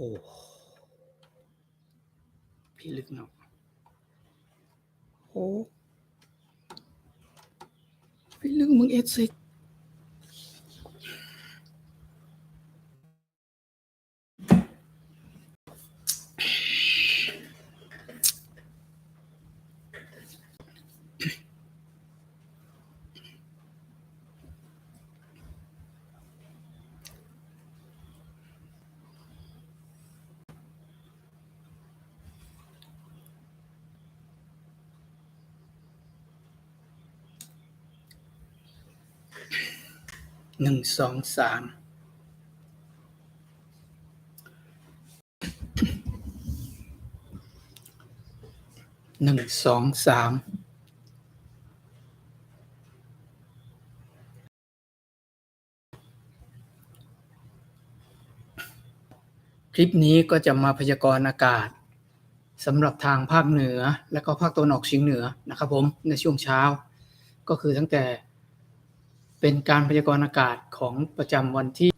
โอ้พี่ลึกเนาะโอ้พี่ลึกมึงเอ็ดซิก หนึ่งสองสามหนึ่งสองสามคลิปนี้ก็จะมาพยากรณ์อากาศสำหรับทางภาคเหนือ และก็ภาคตะวันออกเฉียงเหนือนะครับผมในช่วงเช้า ก็คือตั้งแต่ เป็นการพยากรณ์อากาศของประจำวันที่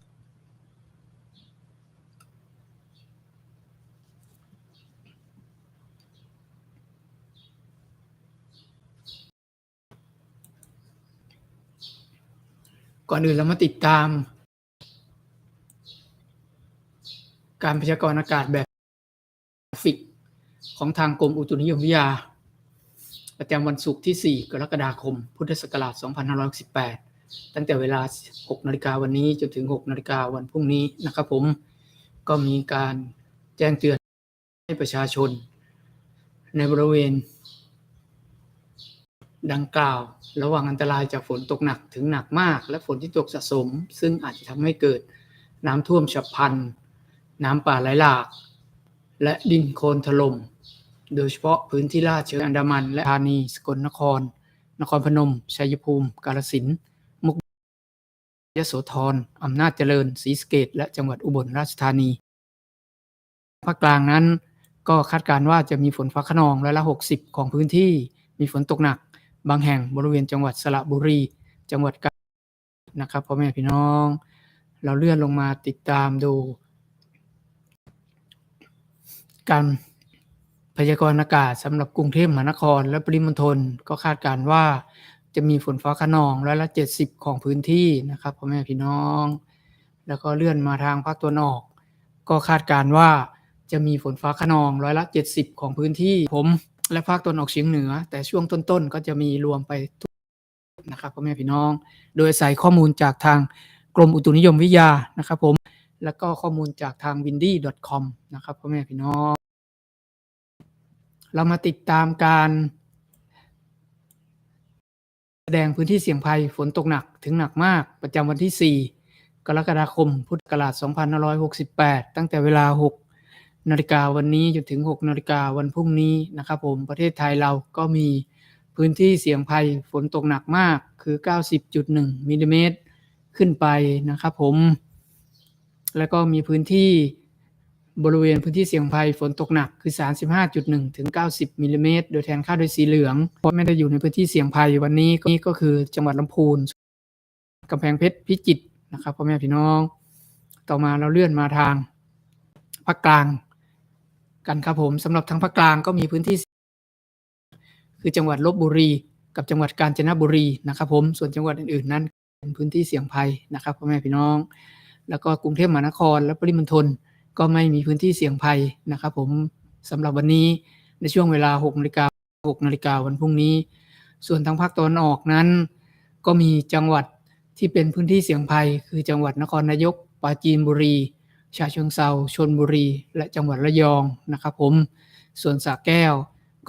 ก่อนอื่นเรามาติดตาม การพยากรณ์อากาศแบบกราฟิกของทางกรมอุตุนิยมวิทยา ประจำวันศุกร์ที่ 4 กรกฎาคม พุทธศักราช 2568 ตั้งแต่เวลา 6นาฬิกาวันนี้จนถึง 6นาฬิกาวันพรุ่งนี้นะครับผมก็มีการแจ้งเตือนให้ประชาชน ในบริเวณ ดังกล่าว ระวังอันตรายจากฝนตกหนักถึงหนักมาก และฝนที่ตกสะสม ซึ่งอาจจะทำให้เกิดน้ำท่วมฉับพลัน น้ำป่าไหลหลาก และดินโคลนถล่มโดยเฉพาะพื้นที่ลาดเชิงอันดามัน และธานีสกลนคร นครพนม ชัยภูมิ กาฬสินธุ์ ยโสธรอำนาจเจริญศรีสเกษและจังหวัดอุบลราชธานี ภาคกลางนั้นก็คาดการณ์ว่าจะมีฝนฟ้าขนองร้อยละ 60 ของพื้นที่ มีฝนตกหนัก บางแห่งบริเวณจังหวัดสระบุรี จังหวัดกาฬนะครับพ่อแม่พี่น้อง เราเลื่อนลงมาติดตามดู การพยากรณ์อากาศสำหรับกรุงเทพมหานคร และปริมณฑลก็คาดการณ์ว่า จะมีฝนฟ้าขนองร้อยละ 70 ของพื้นที่นะครับพ่อแม่พี่น้อง แล้วก็เลื่อนมาทางภาคตะวันออก ก็คาดการว่าจะมีฝนฟ้าขนองร้อยละ 70 ของพื้นที่ผม และภาคตะวันออกเฉียงเหนือ แต่ช่วงต้นๆ ก็จะมีรวมไปทุกนะครับพ่อแม่พี่น้อง โดยอาศัยข้อมูลจากทางกรมอุตุนิยมวิทยานะครับผมแล้วก็ข้อมูลจากทาง windy.com นะครับพ่อแม่พี่น้อง เรามาติดตามการ ดงพื้นที่เสี่ยงภัยฝนตกหนักถึงหนักมากประจำวันที่ 4 กรกฎาคม พุทธศักราช2568 ตั้งแต่เวลา 6 นาฬิกาวันนี้จนถึง 6 นาฬิกาวันพรุ่งนี้นะครับผมประเทศไทยเราก็มีพื้นที่เสี่ยงภัยฝนตกหนักมากคือ 90.1มิลลิเมตรขึ้นไปนะครับผม แล้วก็มีพื้นที่ บริเวณพื้นที่เสี่ยงภัยฝนตกหนักคือ 35.1 ถึง 90มิลลิเมตรโดยแทนค่าโดยสีเหลืองเพราะไม่ได้อยู่ในพื้นที่เสี่ยงภัยวันนี้นี่ก็คือจังหวัดลำพูนกำแพงเพชรพิจิตรนะครับพ่อแม่พี่น้อง ต่อมาเราเลื่อนมาทางภาคกลาง กันครับผมสำหรับทางภาคกลางก็มีพื้นที่ คือจังหวัดลบบุรี กับจังหวัดกาญจนบุรีนะครับผมส่วนจังหวัดอื่นๆนั้นเป็นพื้นที่เสี่ยงภัยนะครับพ่อแม่พี่น้อง แล้วก็กรุงเทพมหานครและปริมณฑล ก็ไม่มีพื้นที่เสี่ยงภัยนะครับผมสำหรับวันนี้ในช่วงเวลา6นาฬิกา6นาฬิกาวันพรุ่งนี้ ส่วนทางภาคตะวันออกนั้น ก็มีจังหวัดที่เป็นพื้นที่เสี่ยงภัย คือจังหวัดนครนายกปราจีนบุรีฉะเชิงเทราชลบุรี และจังหวัดระยองนะครับผมส่วนสระแก้ว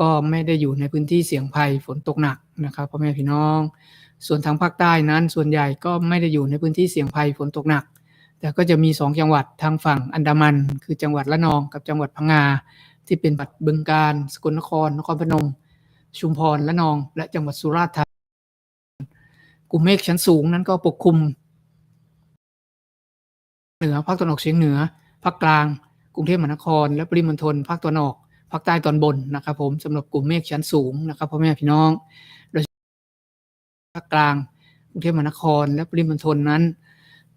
ก็ไม่ได้อยู่ในพื้นที่เสี่ยงภัยฝนตกหนักนะครับพ่อแม่พี่น้อง ส่วนทางภาคใต้นั้นส่วนใหญ่ก็ไม่ได้อยู่ในพื้นที่เสี่ยงภัยฝนตกหนัก แต่ก็จะมี2จังหวัดทางฝั่งอันดามัน คือจังหวัดละนองกับจังหวัดพังงา ที่เป็นบัดบึงการสกลนคร นครพนม ชุมพรละนอง และจังหวัดสุราษฎร์ธานีกลุ่มเมฆชั้นสูงนั้นก็ปกคลุม เหนือภาคตะวันออกเฉียงเหนือภาคกลาง กรุงเทพมหานคร และปริมณฑลภาคตะวันออกภาคใต้ตอนบนนะครับ ผมสำหรับกลุ่มเมฆชั้นสูงนะครับพ่อแม่พี่น้องโดยภาคกลางกรุงเทพมหานคร และปริมณฑลนั้น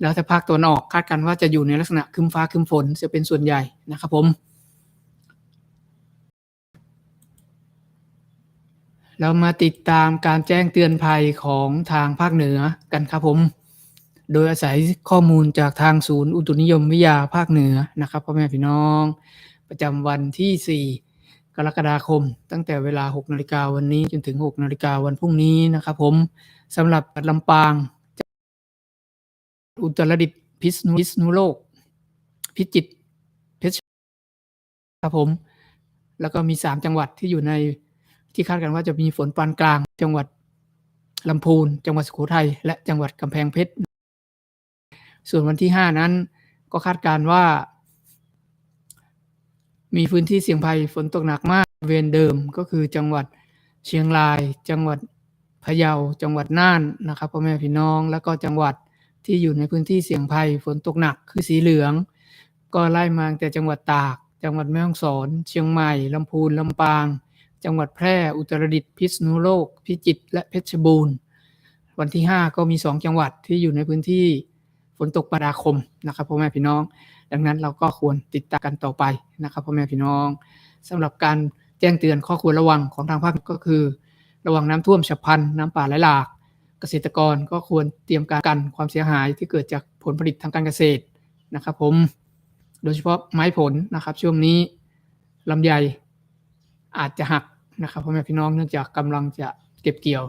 แล้วแต่ภาคตะวันออกคาดการณ์ว่าจะอยู่ในลักษณะคึมฟ้าคึมฝนจะเป็นส่วนใหญ่นะครับผม เรามาติดตามการแจ้งเตือนภัยของทางภาคเหนือกันครับผม โดยอาศัยข้อมูลจากทางศูนย์อุตุนิยมวิทยาภาคเหนือนะครับพ่อแม่พี่น้อง ประจำวันที่ 4กรกฎาคม ตั้งแต่เวลา 6 นาฬิกาวันนี้จนถึง 6 นาฬิกาวันพรุ่งนี้นะครับผมสำหรับลำปาง อุตรดิตถ์พิษณุพิษณุโลก พิจิตรเพชรครับผม แล้วก็มี3จังหวัดที่อยู่ในที่คาดกันว่าจะมีฝนปานกลาง จังหวัดลำพูน จังหวัดสุโขทัยและจังหวัดกำแพงเพชร ส่วนวันที่5นั้น ก็คาดการณ์ว่า มีพื้นที่เสี่ยงภัยฝนตกหนักมากเวณเดิมก็คือจังหวัดเชียงราย จังหวัดพะเยา จังหวัดน่านนะครับพ่อแม่พี่น้องแล้วก็จังหวัด ที่อยู่ในพื้นที่เสี่ยงภัยฝนตกหนักคือสีเหลือง ก็ไล่มาแต่จังหวัดตาก จังหวัดแม่ฮ่องสอน เชียงใหม่ลำพูนลำปาง จังหวัดแพร่อุตรดิตถ์พิษณุโลก พิจิตรและเพชรบูรณ์ วันที่ 5 ก็มี 2 จังหวัดที่อยู่ในพื้นที่ฝนตกปราคมนะครับพ่อแม่พี่น้อง ดังนั้นเราก็ควรติดตามกันต่อไปนะครับพ่อแม่พี่น้องสำหรับการแจ้งเตือนข้อควรระวังของทางภาคก็คือ ระวังน้ำท่วมฉับพลันน้ำป่าไหลหลาก กษตรกรก็ควรเตรียมการกันความเสียหายที่เกิดจากผลผลิตทางการเกษตรนะครับผมโดยเฉพาะไม้ผลนะครับช่วงนี้ลำไยอาจจะหักนะครับพ่อแม่พี่น้องเนื่องจากกำลังจะเก็บเกี่ยว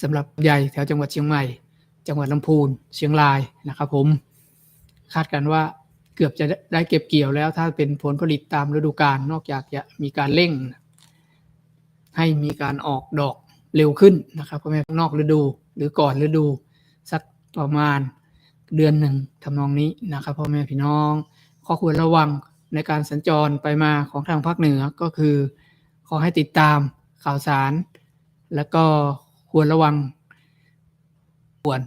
สำหรับลำไยแถวจังหวัดเชียงใหม่ จังหวัดลำพูนเชียงรายนะครับ ผมคาดกันว่าเกือบจะได้เก็บเกี่ยวแล้ว ถ้าเป็นผลผลิตตามฤดูกาลนอกจากจะมีการเร่ง ให้มีการออกดอก เร็วขึ้นนะครับพ่อแม่นอกฤดู หรือก่อนฤดู สักประมาณเดือนหนึ่งทำนองนี้นะครับพ่อแม่พี่น้อง ข้อควรระวังในการสัญจรไปมาของทางภาคเหนือก็คือ ขอให้ติดตามข่าวสาร แล้วก็ควรระวังควร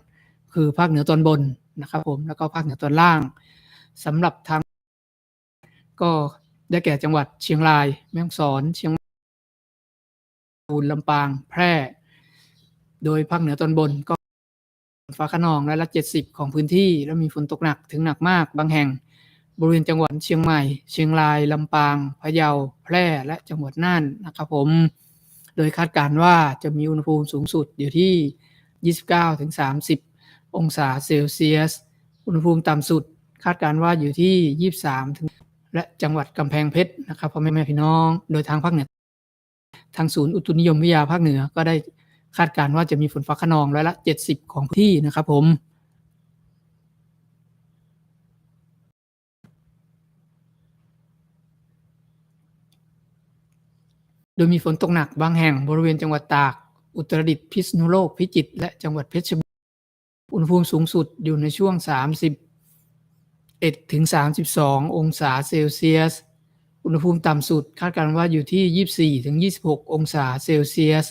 คือภาคเหนือตอนบนนะครับผมแล้วก็ภาคเหนือตอนล่างสำหรับทางก็ได้แก่จังหวัดเชียงราย แม่ฮ่องสอนเชียง ปูนลำปางแพร่ โดยภาคเหนือตอนบนก็ฟ้าขนองร้อยละเจ็ดสิบของพื้นที่ แล้วมีฝนตกหนักถึงหนักมาก บางแห่ง บริเวณจังหวัดเชียงใหม่ เชียงรายลำปางพะเยาแพร่และจังหวัดน่านนะครับผม โดยคาดการณ์ว่าจะมีอุณหภูมิสูงสุดอยู่ที่ 29-30 องศาเซลเซียส อุณหภูมิต่ำสุด คาดการณ์ว่าอยู่ที่ 23ถึงและจังหวัดกำแพงเพชรนะครับพ่อแม่พี่น้อง โดยทางภาคเหนือ ทางศูนย์อุตุนิยมวิทยาภาคเหนือ ก็ได้คาดการณ์ว่าจะมีฝนฟ้าขนองร้อยละ 70 ของพื้นที่นะครับผมโดยมีฝนตกหนักบางแห่งบริเวณจังหวัดตาก อุตรดิตถ์พิษณุโลก พิจิตร และจังหวัดเพชรบูรณ์ อุณหภูมิสูงสุดอยู่ในช่วง 31ถึง32 องศาเซลเซียส อุณหภูมิต่ำสุดคาดการณ์ว่าอยู่ที่ 24ถึง26 องศาเซลเซียส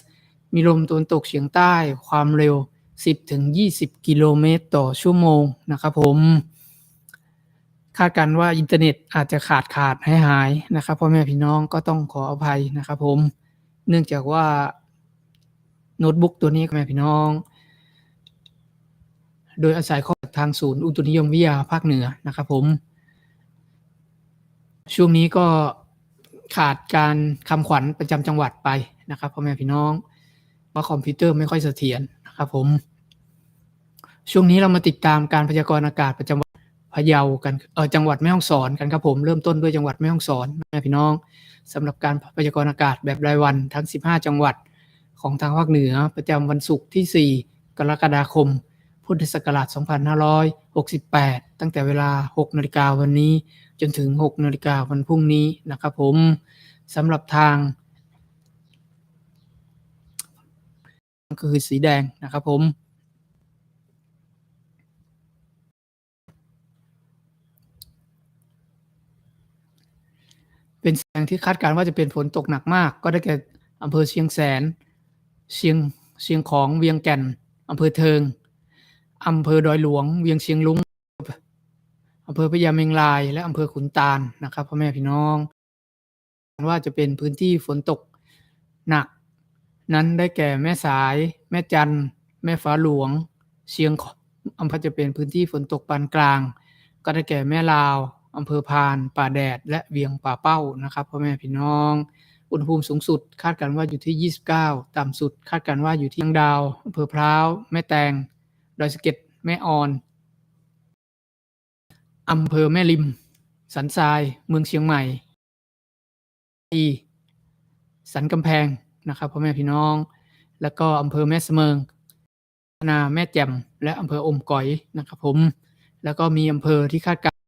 มีลมตะวันตกเฉียงใต้ความเร็ว 10ถึง20 กิโลเมตรต่อชั่วโมงนะครับผม คาดการณ์ว่าอินเทอร์เน็ตอาจจะขาดขาดหายหายนะครับพ่อแม่พี่น้องก็ต้องขออภัยนะครับผม เนื่องจากว่าโน้ตบุ๊กตัวนี้พ่อแม่พี่น้อง โดยอาศัยข้อมูลทางศูนย์อุตุนิยมวิทยาภาคเหนือนะครับผม ช่วงนี้ก็ขาดการคำขวัญประจำจังหวัดไปนะครับพ่อแม่พี่น้องว่าคอมพิวเตอร์ไม่ค่อยเสถียรนะครับผม ช่วงนี้เรามาติดตามการพยากรณ์อากาศประจำวันพะเยากันเออจังหวัดแม่ฮ่องสอนกันครับผมเริ่มต้นด้วยจังหวัดแม่ฮ่องสอนแม่พี่น้องสำหรับการพยากรณ์อากาศแบบรายวันทั้ง 15 จังหวัดของทางภาคเหนือประจำวันศุกร์ที่ 4 กรกฎาคม พุทธศักราช 2568 ตั้งแต่เวลา 6 นาฬิกาวันนี้ จนถึง 6 นาฬิกาวันพรุ่งนี้นะครับผมสำหรับทางก็คือสีแดงนะครับผมเป็นแสงที่คาดการณ์ว่าจะเป็นฝนตกหนักมาก ก็ได้แก่อำเภอเชียงแสน เชียงเชียงของเวียงแก่นอำเภอเทิง อำเภอดอยหลวง เวียงเชียงลุงอำเภอพญาเมงราย และอำเภอขุนตาลนะครับพ่อแม่พี่น้องว่าจะเป็นพื้นที่ฝนตกหนัก นั้นได้แก่แม่สาย แม่จันแม่ฟ้าหลวง เชียงอำเภอจะเป็นพื้นที่ฝนตกปานกลาง ก็ได้แก่แม่ลาวอำเภอพาน ป่าแดด และเวียงป่าเป้านะครับพ่อแม่พี่น้อง อุณหภูมิสูงสุดคาดการณ์ว่าอยู่ที่ 29 ต่ำสุด คาดการณ์ว่าอยู่ที่ยังดาวอำเภอพร้าว แม่แตง ดอยสะเก็ดแม่ออนอำเภอแม่ริม สันทราย เมืองเชียงใหม่อีสันกำแพงนะครับพ่อแม่พี่น้อง แล้วก็อำเภอแม่เสมิงนาแม่แจ่มและอำเภออมก๋อยนะครับผม แล้วก็มีอำเภอที่คาดการณ์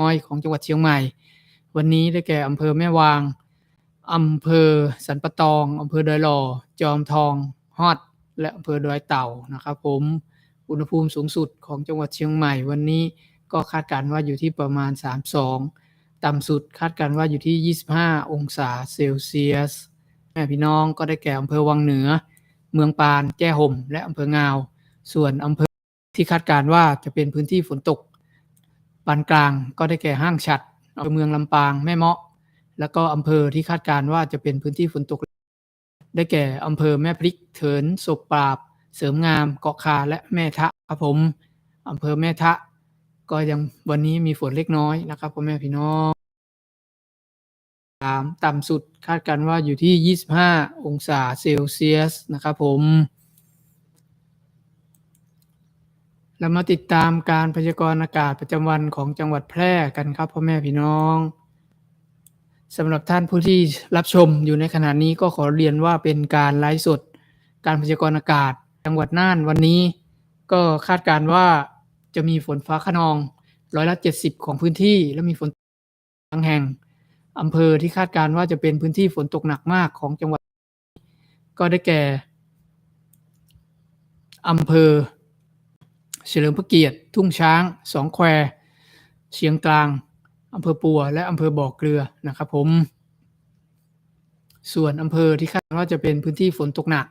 น้อยของจังหวัดเชียงใหม่ วันนี้ได้แก่อำเภอแม่วางอำเภอสันปะตองอำเภอดอยหล่อ จอมทอง ฮอด และอำเภอดอยเต่านะครับผมอุณหภูมิสูงสุดของจังหวัดเชียงใหม่วันนี้ก็คาดการณ์ว่าอยู่ที่ประมาณ 32 ต่ำสุดคาดการณ์ว่าอยู่ที่ 25 องศาเซลเซียสแม่พี่น้องก็ได้แก่อำเภอวังเหนือ เมืองปาน แจ้ห่ม และอำเภองาว ส่วนอำเภอที่คาดการณ์ว่าจะเป็นพื้นที่ฝนตกปานกลางก็ได้แก่ห้างฉัดอำเภอเมืองลำปางแม่เมาะ แล้วก็อำเภอที่คาดการณ์ว่าจะเป็นพื้นที่ฝนตก ได้แก่อำเภอแม่พริกเถินศพปราบ เสริมงาม เกาะคาและแม่ทะครับผมอำเภอแม่ทะ ก็ยังวันนี้มีฝนเล็กน้อยนะครับพ่อแม่พี่น้องสามต่ำสุดคาดการณ์ว่าอยู่ที่ 25 องศาเซลเซียสนะครับผมเรามาติดตามการพยากรณ์อากาศประจำวันของจังหวัดแพร่กันครับพ่อแม่พี่น้อง สำหรับท่านผู้ที่รับชมอยู่ในขณะนี้ก็ขอเรียนว่าเป็นการไลฟ์สด การพยากรณ์อากาศ จังหวัดน่านวันนี้ ก็คาดการว่าจะมีฝนฟ้าขนองร้อยละ 70 ของพื้นที่ และมีฝนบางแห่งอำเภอที่คาดการว่าจะเป็นพื้นที่ฝนตกหนักมากของจังหวัด ก็ได้แก่อำเภอ เฉลิมพระเกียรติ ทุ่งช้าง สองแคว เชียงกลาง อำเภอปัวและอำเภอบ่อเกลือนะครับผม ส่วนอำเภอที่คาดว่าจะเป็นพื้นที่ฝนตกหนัก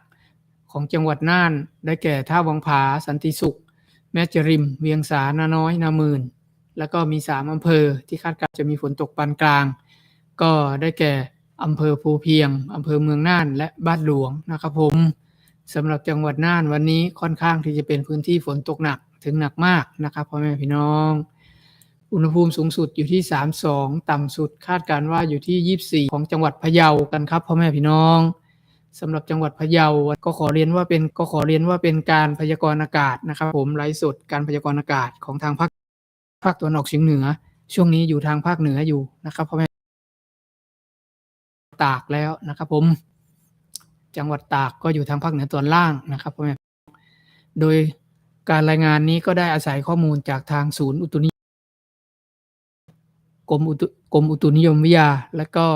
ของจังหวัดน่าน ได้แก่ท่าวังผา สันติสุข แม่จริม เวียงสา นาน้อย นามื่นแล้วก็มี 3 อำเภอที่คาดการณ์จะมีฝนตกปานกลาง ก็ได้แก่อำเภอภูเพียง อำเภอเมืองน่าน และบ้านหลวงนะครับผมสำหรับจังหวัดน่านวันนี้ค่อนข้างที่จะเป็นพื้นที่ฝนตกหนักถึงหนักมากนะครับพ่อแม่พี่น้อง อุณหภูมิสูงสุดอยู่ที่ 32 ต่ำสุดคาดการว่าอยู่ที่ 24 ของจังหวัดพะเยากันครับพ่อแม่พี่น้องสำหรับจังหวัดพะเยาก็ขอเรียนว่าเป็นก็ขอเรียนว่าเป็นการพยากรณ์อากาศนะครับ ผมไลฟ์สดการพยากรณ์อากาศของทางภาคภาคตะวันออกเฉียงเหนือ ช่วงนี้อยู่ทางภาคเหนืออยู่นะครับพ่อแม่ตากแล้วนะครับ ผม จังหวัดตากก็อยู่ทางภาคเหนือตอนล่างนะครับพ่อแม่โดยการรายงานนี้ก็ได้อาศัยข้อมูลจากทางศูนย์อุตุนิ กรมอุตุกรมอุตุนิยมวิทยา และก็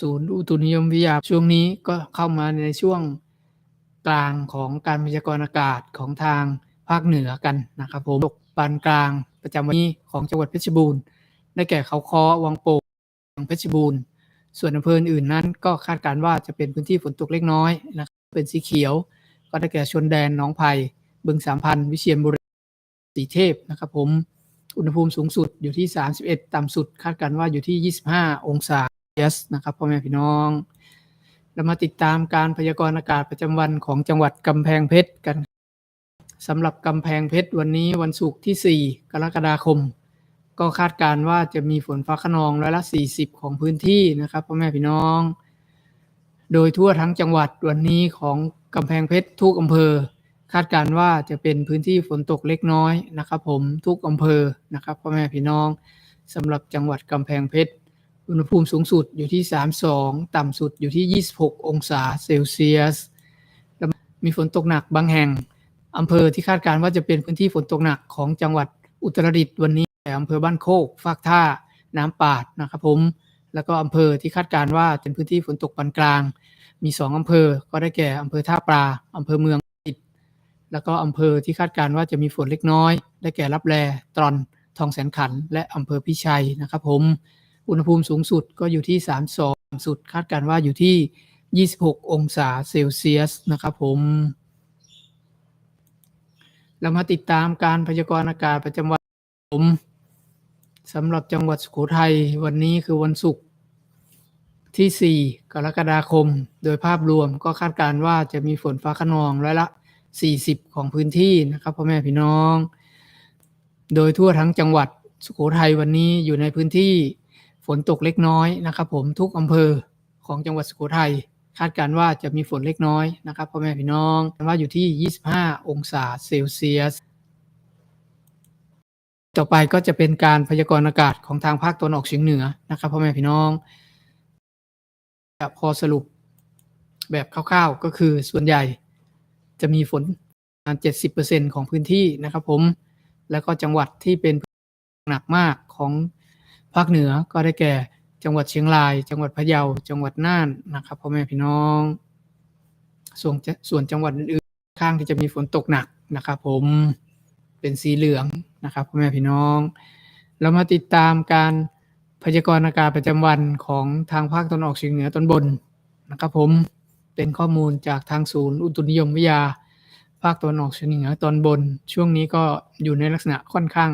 ศูนย์อุตุนิยมวิทยา ช่วงนี้ก็เข้ามาในช่วงกลางของการพยากรณ์อากาศของทางภาคเหนือกันนะครับผมตกปานกลางประจำวันนี้ของจังหวัดเพชรบูรณ์ ได้แก่เขาคอวังโป่งเพชรบูรณ์ ส่วนอำเภออื่นนั้น ก็คาดการณ์ว่าจะเป็นพื้นที่ฝนตกเล็กน้อยนะครับเป็นสีเขียว ก็ได้แก่ชนแดนหนองไผ่บึงสามพัน วิเชียรบุรีสีเทพนะครับผม อุณหภูมิสูงสุดอยู่ที่ 31 ต่ำสุด คาดการณ์ว่าอยู่ที่ 25 องศาเซลเซียสนะครับพ่อแม่พี่น้อง เรามาติดตามการพยากรณ์อากาศประจำวันของจังหวัดกำแพงเพชรกันสำหรับกำแพงเพชรวันนี้วันศุกร์ที่ 4 กรกฎาคม ก็คาดการณ์ว่าจะมีฝนฟ้าขนองร้อยละ 40 ของพื้นที่นะครับพ่อแม่พี่น้อง โดยทั่วทั้งจังหวัดวันนี้ของกำแพงเพชรทุกอำเภอ คาดการว่าจะเป็นพื้นที่ฝนตกเล็กน้อยนะครับผมทุกอำเภอนะครับพ่อแม่พี่น้องสำหรับจังหวัดกำแพงเพชรอุณหภูมิสูงสุดอยู่ที่ 32 ต่ำสุดอยู่ที่ 26 องศาเซลเซียสมีฝนตกหนักบางแห่งอำเภอที่คาดการว่าจะเป็นพื้นที่ฝนตกหนักของจังหวัดอุตรดิตถ์วันนี้แต่อำเภอบ้านโคกฟากท่า น้ำปาดนะครับผมแล้วก็อำเภอที่คาดการว่าเป็นพื้นที่ฝนตกปานกลาง มีสองอำเภอก็ได้แก่อำเภอท่าปลาอำเภอเมือง แล้วก็อำเภอที่คาดการณ์ว่าจะมีฝนเล็กน้อย ได้แก่รับแลตรอนทองแสนขัน และอำเภอพิชัยนะครับผม อุณหภูมิสูงสุดก็อยู่ที่ 32 สุด คาดการณ์ว่าอยู่ที่ 26 องศาเซลเซียสนะครับผม เรามาติดตามการพยากรณ์อากาศประจำวันผมสำหรับจังหวัดสุโขทัยวันนี้คือวันศุกร์ที่ 4 กรกฎาคม โดยภาพรวมก็คาดการณ์ว่าจะมีฝนฟ้าขนองร้อยละ 40 ของพื้นที่นะครับพ่อแม่พี่น้อง โดยทั่วทั้งจังหวัดสุโขทัยวันนี้อยู่ในพื้นที่ฝนตกเล็กน้อยนะครับ ผมทุกอำเภอของจังหวัดสุโขทัยคาดการณ์ว่าจะมีฝนเล็กน้อยนะครับพ่อแม่พี่น้องว่าอยู่ที่ 25 องศาเซลเซียส ต่อไปก็จะเป็นการพยากรณ์อากาศของทางภาคตะวันออกเฉียงเหนือนะครับพ่อแม่พี่น้องพอสรุปแบบคร่าวๆก็คือส่วนใหญ่ จะมีฝนประมาณ70%ของพื้นที่นะครับผม แล้วก็จังหวัดที่เป็นหนักมากของภาคเหนือก็ได้แก่ จังหวัดเชียงราย จังหวัดพะเยา จังหวัดน่านนะครับพ่อแม่พี่น้อง ส่วนส่วนจังหวัดอื่นๆข้างที่จะมีฝนตกหนักนะครับผม เป็นสีเหลืองนะครับพ่อแม่พี่น้อง เรามาติดตามการพยากรณ์อากาศประจำวันของทางภาคตะวันออกเฉียงเหนือตอนบนนะครับผม เป็นข้อมูลจากทางศูนย์อุตุนิยมวิทยา ภาคตะวันออกเฉียงเหนือตอนบน ช่วงนี้ก็อยู่ในลักษณะค่อนข้าง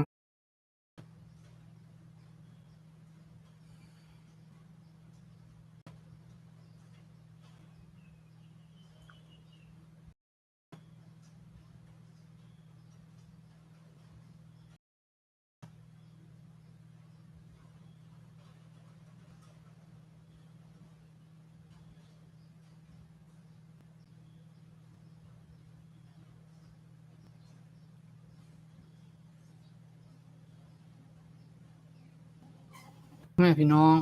แม่พี่น้อง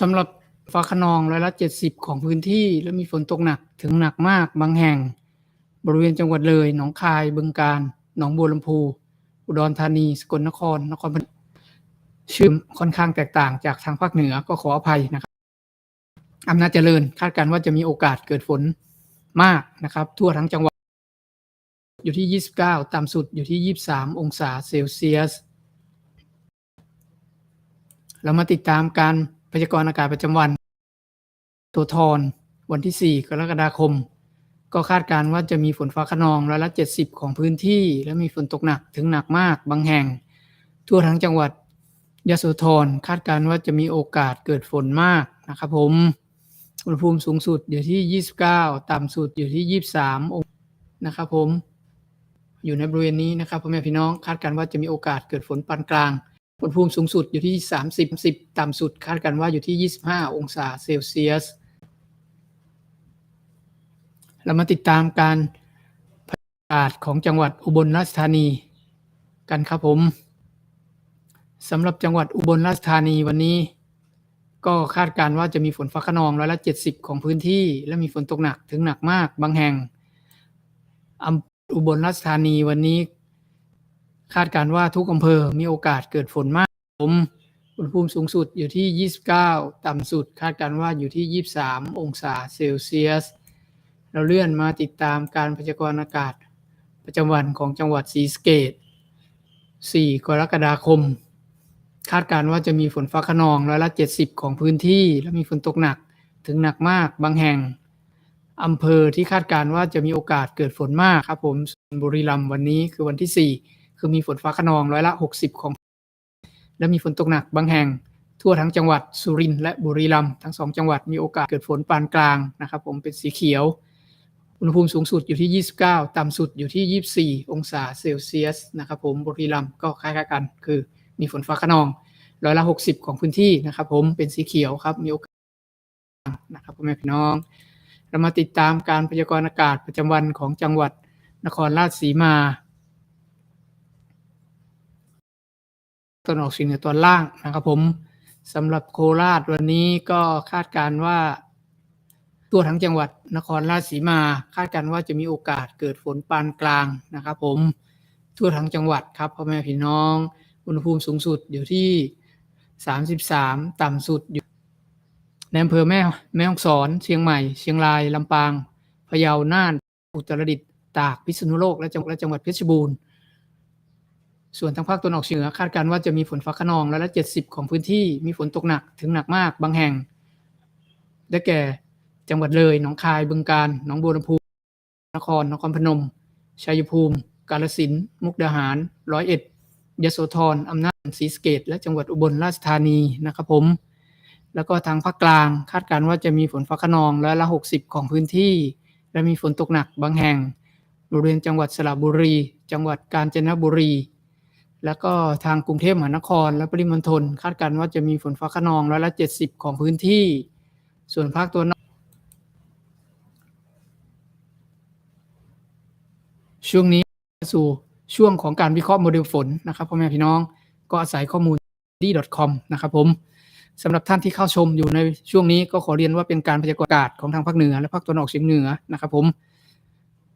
สำหรับฟ้าขนองร้อยละ 70 ของพื้นที่ และมีฝนตกหนักถึงหนักมากบางแห่ง บริเวณจังหวัดเลย หนองคาย บึงกาฬหนองบัวลำพู อุดรธานี สกลนคร นครพนมชื่อค่อนข้างแตกต่างจากทางภาคเหนือก็ขออภัยนะครับอำนาจเจริญคาดการณ์ว่าจะมีโอกาสเกิดฝนมากนะครับ ทั่วทั้งจังหวัด อยู่ที่ 29 ต่ำสุดอยู่ที่ 23 องศาเซลเซียส เรามาติดตามการ พยากรณ์อากาศประจำวันตัวทอนวันที่ 4 กรกฎาคม ก็คาดการณ์ว่าจะมีฝนฟ้าขนองร้อยละ70 ของพื้นที่ และมีฝนตกหนักถึงหนักมากบางแห่ง ทั่วทั้งจังหวัดยโสธรคาดการณ์ว่าจะมีโอกาสเกิดฝนมากนะครับผมอุณหภูมิสูงสุดอยู่ที่ 29 ต่ำสุดอยู่ที่ 23 องศานะครับผม อยู่ในบริเวณนี้นะครับพ่อแม่พี่น้องคาดการณ์ว่าจะมีโอกาสเกิดฝนปานกลาง อุณหภูมิสูงสุดอยู่ที่ 30 10 ต่ำสุดคาดกันว่าอยู่ที่ 25 องศาเซลเซียส เรามาติดตามการพยากาศของจังหวัดอุบลราชธานีกันครับผมสำหรับจังหวัดอุบลราชธานีวันนี้ ก็คาดการณ์ว่าจะมีฝนฟ้าขนองร้อยละ70 ของพื้นที่ และมีฝนตกหนักถึงหนักมากบางแห่งอุบลราชธานีวันนี้ คาดการว่าทุกอำเภอมีโอกาสเกิดฝนมากผมอุณหภูมิสูงสุดอยู่ที่ 29 ต่ำสุด คาดการว่าอยู่ที่ 23 องศาเซลเซียส เราเลื่อนมาติดตามการพยากรณ์อากาศ ประจำวันของจังหวัดศรีสะเกษ4กรกฎาคม คาดการว่าจะมีฝนฟ้าขนองร้อยละ 70 ของพื้นที่ และมีฝนตกหนักถึงหนักมากบางแห่งอำเภอที่คาดการว่าจะมีโอกาสเกิดฝนมากครับผมบุรีรัมย์วันนี้คือวันที่ 4 คือมีฝนฟ้าขนองร้อยละ 60 ของ และมีฝนตกหนักบางแห่ง ทั่วทั้งจังหวัดสุรินทร์และบุรีรัมย์ทั้งสองจังหวัดมีโอกาสเกิดฝนปานกลางนะครับ ผมเป็นสีเขียว อุณหภูมิสูงสุดอยู่ที่ 29 ต่ำสุดอยู่ที่ 24 องศาเซลเซียสนะครับผมบุรีรัมย์ก็คล้ายๆกัน คือมีฝนฟ้าขนองร้อยละ 60 ของพื้นที่นะครับ ผมเป็นสีเขียวครับมีโอกาสนะครับพ่อแม่พี่น้อง เรามาติดตามการพยากรณ์อากาศประจำวันของจังหวัดนครราชสีมา ตะวันออกเฉียงเหนือตอนล่างนะครับผมสำหรับโคราชวันนี้ก็คาดการว่าทั่วทั้งจังหวัดนครราชสีมา คาดการว่าจะมีโอกาสเกิดฝนปานกลางนะครับผมทั่วทั้งจังหวัดครับพ่อแม่พี่น้องอุณหภูมิสูงสุดอยู่ที่ 33 ต่ำสุดอยู่ในอำเภอแม่แม่ฮ่องสอน เชียงใหม่ เชียงรายลำปางพะเยาน่าน อุตรดิตถ์ตากพิษณุโลกและและจังหวัดเพชรบูรณ์ ส่วนทางภาคตะวันออกเฉียงเหนือคาดการณ์ว่าจะมีฝนฟ้าคะนองร้อยละ70ของพื้นที่มีฝนตกหนักถึงหนักมากบางแห่ง ได้แก่จังหวัดเลย หนองคาย บึงกาฬ หนองบัวลำพู นคร นครพนม ชัยภูมิ กาฬสินธุ์มุกดาหาร ร้อยเอ็ด ยโสธร อำนาจ ศรีสะเกษและจังหวัดอุบลราชธานีนะครับผม แล้วก็ทางภาคกลาง คาดการณ์ว่าจะมีฝนฟ้าคะนองร้อยละ 60 ของพื้นที่ และมีฝนตกหนักบางแห่ง บริเวณจังหวัดสระบุรี จังหวัดกาญจนบุรี แล้วก็ทางกรุงเทพมหานคร และปริมณฑลคาดการณ์ว่าจะมีฝนฟ้าคะนองร้อยละ70ของพื้นที่ ส่วนภาคตะวันออกช่วงนี้สู่ช่วงของการวิเคราะห์โมเดลฝนนะครับพ่อแม่พี่น้องก็อาศัยข้อมูล d.com นะครับผมสำหรับท่านที่เข้าชมอยู่ในช่วงนี้ก็ขอเรียนว่าเป็นการพยากรณ์อากาศของทางภาคเหนือและภาคตะวันออกเฉียงเหนือนะครับผม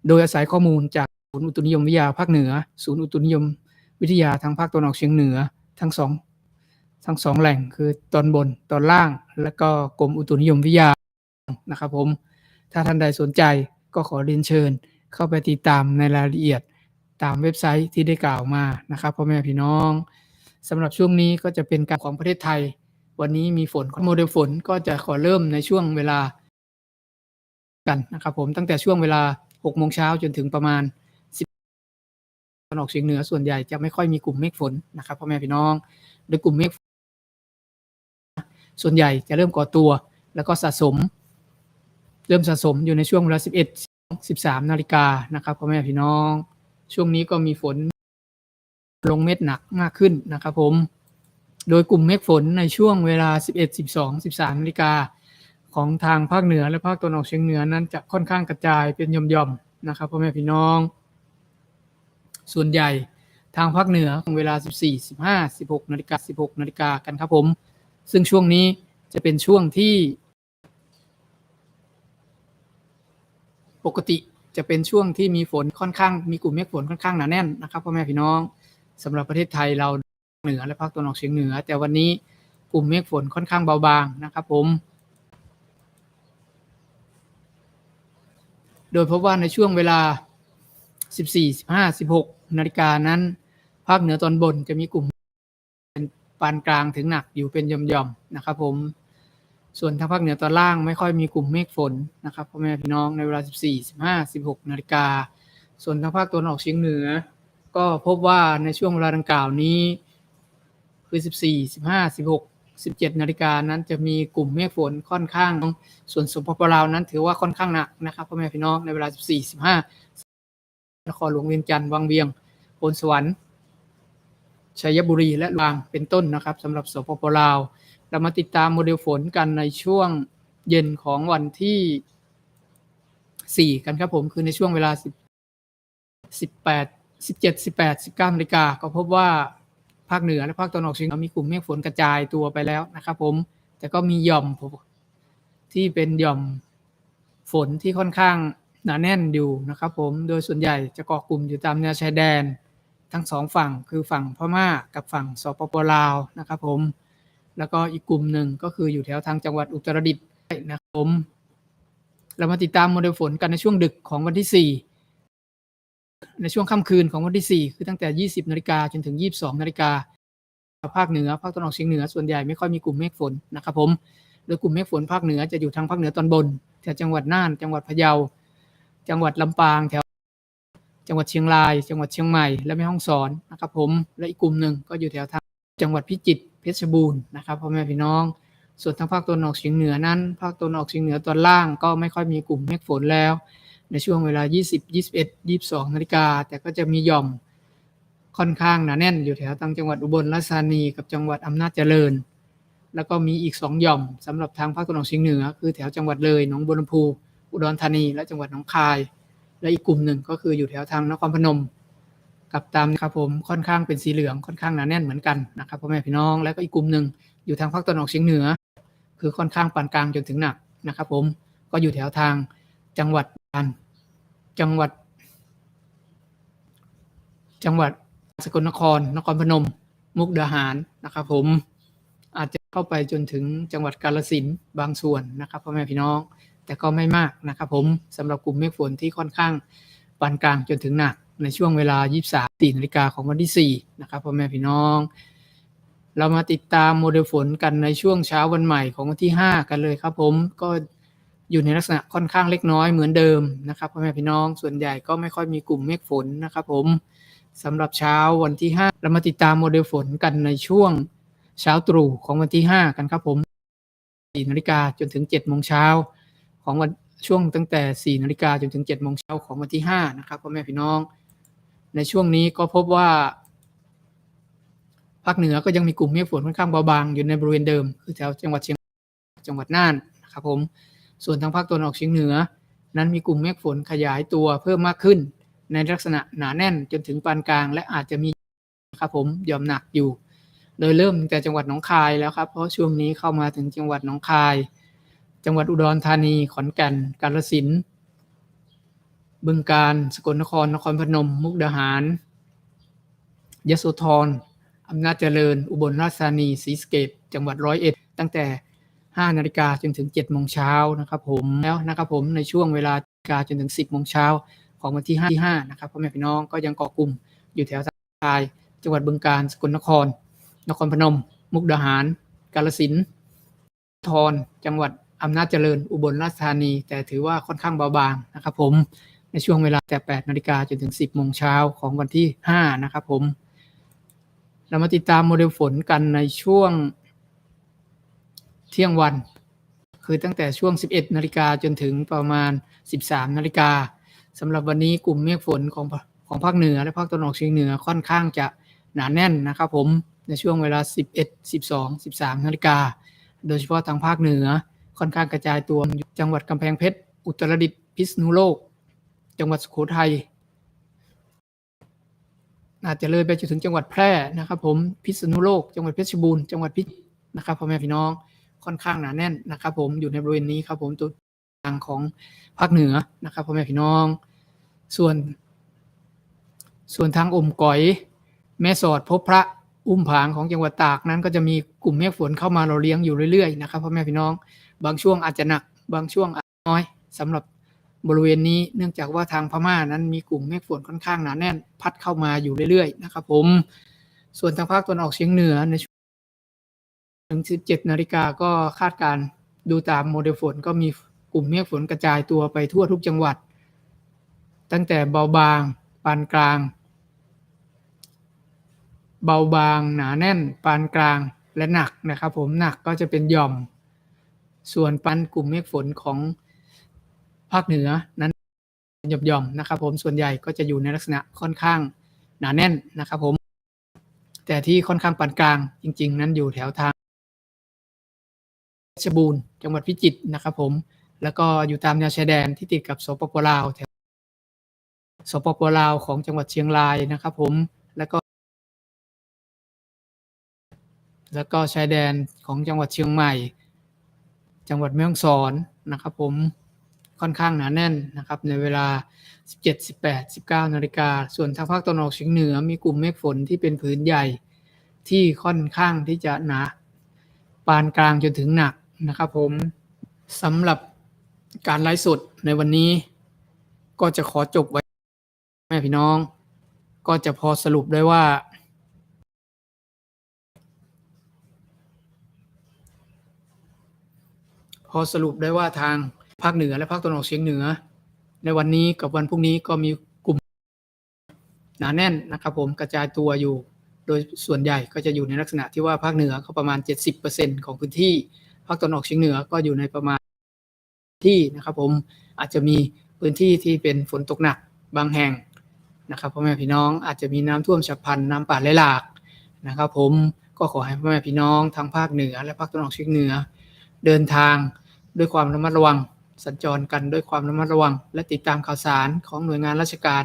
โดยอาศัยข้อมูลจากศูนย์อุตุนิยมวิทยาภาคเหนือ ศูนย์อุตุนิยม วิทยาทางภาคตะวันออกเฉียงเหนือทั้งสองทั้งสองแหล่งคือตอนบนตอนล่าง และก็กรมอุตุนิยมวิทยานะครับผม ถ้าท่านใดสนใจก็ขอเรียนเชิญ เข้าไปติดตามในรายละเอียดตามเว็บไซต์ที่ได้กล่าวมานะครับพ่อแม่พี่น้องสำหรับช่วงนี้ก็จะเป็นการของประเทศไทย วันนี้มีฝนโมเดลฝนก็จะขอเริ่มในช่วงเวลากันนะครับผมตั้งแต่ช่วงเวลา6โมงเช้าจนถึงประมาณ วันออกเฉียงเหนือส่วนใหญ่จะไม่ค่อยมีกลุ่มเมฆฝนนะครับพ่อแม่พี่น้อง โดยกลุ่มเมฆฝนส่วนใหญ่จะเริ่มก่อตัว แล้วก็สะสม เริ่มสะสมอยู่ในช่วงเวลา11 13นาฬิกานะครับพ่อแม่พี่น้อง ช่วงนี้ก็มีฝนลงเม็ดหนักมากขึ้นนะครับผม โดยกลุ่มเมฆฝนในช่วงเวลา 11 12 13นาฬิกาของทางภาคเหนือและภาคตะวันออกเฉียงเหนือนั้นจะค่อนข้างกระจายเป็นหย่อมๆนะครับพ่อแม่พี่น้อง ส่วนใหญ่ทางภาคเหนือเวลา 14 15 16นาฬิกา16นาฬิกากันครับผม ซึ่งช่วงนี้จะเป็นช่วงที่ ปกติจะเป็นช่วงที่มีฝนค่อนข้างมีกลุ่มเมฆฝนค่อนข้างหนาแน่นนะครับพ่อแม่พี่น้องสำหรับประเทศไทยเราเหนือและภาคตะวันออกเฉียงเหนือ แต่วันนี้กลุ่มเมฆฝนค่อนข้างเบาบางนะครับผม โดยพบว่าในช่วงเวลา 14 15 16 นาฬิกานั้น ภาคเหนือตอนบนจะมีกลุ่มเป็นปานกลางถึงหนักอยู่เป็นย่อมๆนะครับ ผม ส่วนทางภาคเหนือตอนล่างไม่ค่อยมีกลุ่มเมฆฝนนะครับพ่อแม่พี่น้องในเวลา 14 15 16 นาฬิกา ส่วนทางภาคตะวันออกเฉียงเหนือ ก็พบว่าในช่วงเวลาดังกล่าวนี้ คือ 14 15 16 17นาฬิกานั้นจะมีกลุ่มเมฆฝนค่อนข้าง ส่วนสปปลาวนั้นถือว่าค่อนข้างหนักนะครับพ่อแม่พี่น้องในเวลา 14 15นครหลวงเวียงจันทร์วังเวียง พนสวรรค์ชัยบุรีและลางเป็นต้นนะครับสำหรับสปปลาว เรามาติดตามโมเดลฝนกันในช่วงเย็นของวันที่ 4 กันครับผม คือในช่วงเวลา 10 18 17 18 19นาฬิกาก็พบว่าภาคเหนือและภาคตะวันออกเฉียงเหนือมีกลุ่มเมฆฝนกระจายตัวไปแล้วนะครับผม แต่ก็มีหย่อมที่เป็นหย่อมฝนที่ค่อนข้างหนาแน่นอยู่นะครับผม โดยส่วนใหญ่จะเกาะกลุ่มอยู่ตามแนวชายแดน ทั้งสองฝั่งคือฝั่งพม่ากับฝั่งสปปลาวนะครับผม แล้วก็อีกกลุ่มหนึ่งก็คืออยู่แถวทางจังหวัดอุตรดิตถ์นะครับผม เรามาติดตามโมเดลฝนกันในช่วงดึกของวันที่ 4 ในช่วงค่ำคืนของวันที่ 4 คือตั้งแต่ 20นาฬิกาจนถึง 22นาฬิกาภาคเหนือภาคตะวันออกเฉียงเหนือส่วนใหญ่ไม่ค่อยมีกลุ่มเมฆฝนนะครับผมโดยกลุ่มเมฆฝนภาคเหนือจะอยู่ทางภาคเหนือตอนบนแถวจังหวัดน่าน จังหวัดพะเยา จังหวัดลำปางแถว จังหวัดเชียงราย จังหวัดเชียงใหม่และแม่ฮ่องสอนนะครับผมและอีกกลุ่มหนึ่งก็อยู่แถวทางจังหวัดพิจิตรเพชรบูรณ์นะครับพ่อแม่พี่น้อง ส่วนทางภาคตะวันออกเฉียงเหนือนั้น ภาคตะวันออกเฉียงเหนือตอนล่างก็ไม่ค่อยมีกลุ่มเมฆฝนแล้ว ในช่วงเวลา 20 21 22นาฬิกาแต่ก็จะมีหย่อมค่อนข้างหนาแน่นอยู่แถวทางจังหวัดอุบลราชธานีกับจังหวัดอำนาจเจริญ แล้วก็มีอีก 2 หย่อมสำหรับทางภาคตะวันออกเฉียงเหนือ คือแถวจังหวัดเลยหนองบัวลำพูอุดรธานี และจังหวัดหนองคาย และอีกกลุ่มหนึ่งก็คืออยู่แถวทางนครพนม กับตามนะครับผมค่อนข้างเป็นสีเหลืองค่อนข้างหนาแน่นเหมือนกันนะครับพ่อแม่พี่น้องแล้วก็อีกกลุ่มหนึ่งอยู่ทางภาคตะวันออกเฉียงเหนือ คือค่อนข้างปานกลางจนถึงหนักนะครับ ผมก็อยู่แถวทางจังหวัดอันจังหวัด จังหวัดสกลนคร นครพนม มุกดาหารนะครับ ผมอาจจะเข้าไปจนถึงจังหวัดกาฬสินบางส่วนนะครับพ่อแม่พี่น้อง แต่ก็ไม่มากนะครับผมสำหรับกลุ่มเมฆฝนที่ค่อนข้างปานกลางจนถึงหนักในช่วงเวลา 23ตีนาฬิกาของวันที่ 4 นะครับพ่อแม่พี่น้อง เรามาติดตามโมเดลฝนกันในช่วงเช้าวันใหม่ของวันที่ 5 กันเลยครับผมก็อยู่ในลักษณะค่อนข้างเล็กน้อยเหมือนเดิมนะครับพ่อแม่พี่น้องส่วนใหญ่ก็ไม่ค่อยมีกลุ่มเมฆฝนนะครับผมสำหรับเช้าวันที่ 5 เรามาติดตามโมเดลฝนกันในช่วงเช้าตรู่ของวันที่ 5 กันครับผม4นาฬิกาจนถึง7โมงเช้า ของวันช่วงตั้งแต่ 4 นาฬิกาจนถึง 7 โมงเช้าของวันที่ 5 นะครับพ่อแม่พี่น้อง ในช่วงนี้ก็พบว่า ภาคเหนือก็ยังมีกลุ่มเมฆฝนค่อนข้างเบาบางอยู่ในบริเวณเดิม คือแถวจังหวัดเชียงจังหวัดน่านนะครับผม ส่วนทางภาคตะวันออกเฉียงเหนือ นั้นมีกลุ่มเมฆฝนขยายตัวเพิ่มมากขึ้น ในลักษณะหนาแน่นจนถึงปานกลาง และอาจจะมีนะครับผมหย่อมหนักอยู่ โดยเริ่มแต่จังหวัดหนองคายแล้วครับ เพราะช่วงนี้เข้ามาถึงจังหวัดหนองคาย จังหวัดอุดรธานี ขอนแก่น กาฬสินธุ์บึงกาฬสกลนคร นครพนม มุกดาหาร ยโสธรอำนาจเจริญ อุบลราชธานีศรีสะเกษจังหวัดร้อยเอ็ด ตั้งแต่ 5 นาฬิกาจนถึง 7 โมงเช้านะครับผมแล้วนะครับผมในช่วงเวลากาจนถึง 10 โมงเช้าของวันที่5ที่5นะครับพ่อแม่พี่น้องก็ยังเกาะกลุ่มอยู่แถวทางใต้จังหวัดบึงกาฬสกลนคร นครพนม มุกดาหาร กาฬสินธุ์ทรจังหวัด อำนาจเจริญอุบลราชธานี แต่ถือว่าค่อนข้างเบาบางนะครับผมในช่วงเวลาแต่ 8 นาฬิกาจนถึง 10 โมงเช้าของวันที่ 5 นะครับผม เรามาติดตามโมเดลฝนกันในช่วงเที่ยงวัน คือตั้งแต่ช่วง 11 นาฬิกาจนถึงประมาณ 13 นาฬิกาสำหรับวันนี้กลุ่มเมฆฝนของของภาคเหนือและภาคตะวันออกเฉียงเหนือค่อนข้างจะหนาแน่นนะครับผมในช่วงเวลา 11 12 13 นาฬิกา โดยเฉพาะทางภาคเหนือ ค่อนข้างกระจายตัวอยู่จังหวัดกำแพงเพชร อุตรดิตถ์พิษณุโลก จังหวัดสุโขทัยอาจจะเลยไปจนถึงจังหวัดแพร่นะครับ ผมพิษณุโลก จังหวัดเพชรบูรณ์จังหวัดพิจิตรนะครับพ่อแม่พี่น้องค่อนข้างหนาแน่นนะครับ ผมอยู่ในบริเวณนี้ครับ ผมตัวทางของภาคเหนือนะครับพ่อแม่พี่น้อง ส่วน ส่วนทางอมก๋อย แม่สอดพบพระอุ้มผางของจังหวัดตากนั้น ก็จะมีกลุ่มเมฆฝนเข้ามาเราเลี้ยงอยู่เรื่อยๆนะครับพ่อแม่พี่น้อง บางช่วงอาจจะหนัก บางช่วงน้อยสำหรับบริเวณนี้เนื่องจากว่าทางพม่านั้นมีกลุ่มเมฆฝนค่อนข้างหนาแน่น พัดเข้ามาอยู่เรื่อยๆนะครับผมส่วนทางภาคตะวันออกเฉียงเหนือในช่วงถึง 17 นาฬิกาก็คาดการดูตามโมเดลฝนก็มีกลุ่มเมฆฝนกระจายตัวไปทั่วทุกจังหวัด ตั้งแต่เบาบางปานกลาง เบาบางหนาแน่น ปานกลางและหนักนะครับผมหนักก็จะเป็นหย่อม ส่วนปันกลุ่มเมฆฝนของภาคเหนือนั้นหย่อมๆนะครับ ผมส่วนใหญ่ก็จะอยู่ในลักษณะค่อนข้างหนาแน่นนะครับ ผม แต่ที่ค่อนข้างปานกลางจริง ๆ นั้นอยู่แถวทางเพชรบูรณ์จังหวัดพิจิตรนะครับผมแล้วก็อยู่ตามแนวชายแดนที่ติดกับสปปลาวแถวสปปลาวของจังหวัดเชียงรายนะครับผมแล้วก็ แล้วก็ชายแดนของจังหวัดเชียงใหม่ จังหวัดแม่ฮ่องสอนนะครับผมค่อนข้างหนาแน่นนะครับในเวลา 17 18 19 นาฬิกา ส่วนทางภาคตะวันออกเฉียงเหนือมีกลุ่มเมฆฝนที่เป็นผืนใหญ่ที่ค่อนข้างที่จะหนาปานกลางจนถึงหนักนะครับผมสำหรับการไลฟ์สดในวันนี้ ก็จะขอจบไว้แม่พี่น้อง ก็จะพอสรุปได้ว่า พอสรุปได้ว่าทางภาคเหนือและภาคตะวันออกเฉียงเหนือ ในวันนี้กับวันพรุ่งนี้ก็มีกลุ่มหนาแน่นนะครับผมกระจายตัวอยู่ โดยส่วนใหญ่ก็จะอยู่ในลักษณะที่ว่าภาคเหนือก็ประมาณ 70%ของพื้นที่ภาคตะวันออกเฉียงเหนือก็อยู่ในประมาณที่นะครับผมอาจจะมีพื้นที่ที่เป็นฝนตกหนักบางแห่งนะครับพ่อแม่พี่น้องอาจจะมีน้ำท่วมฉับพลันน้ำป่าไหลหลากนะครับ ผมก็ขอให้พ่อแม่พี่น้องทางภาคเหนือ และภาคตะวันออกเฉียงเหนือ เดินทาง ด้วยความระมัดระวัง สัญจรกันด้วยความระมัดระวัง และติดตามข่าวสารของหน่วยงานราชการ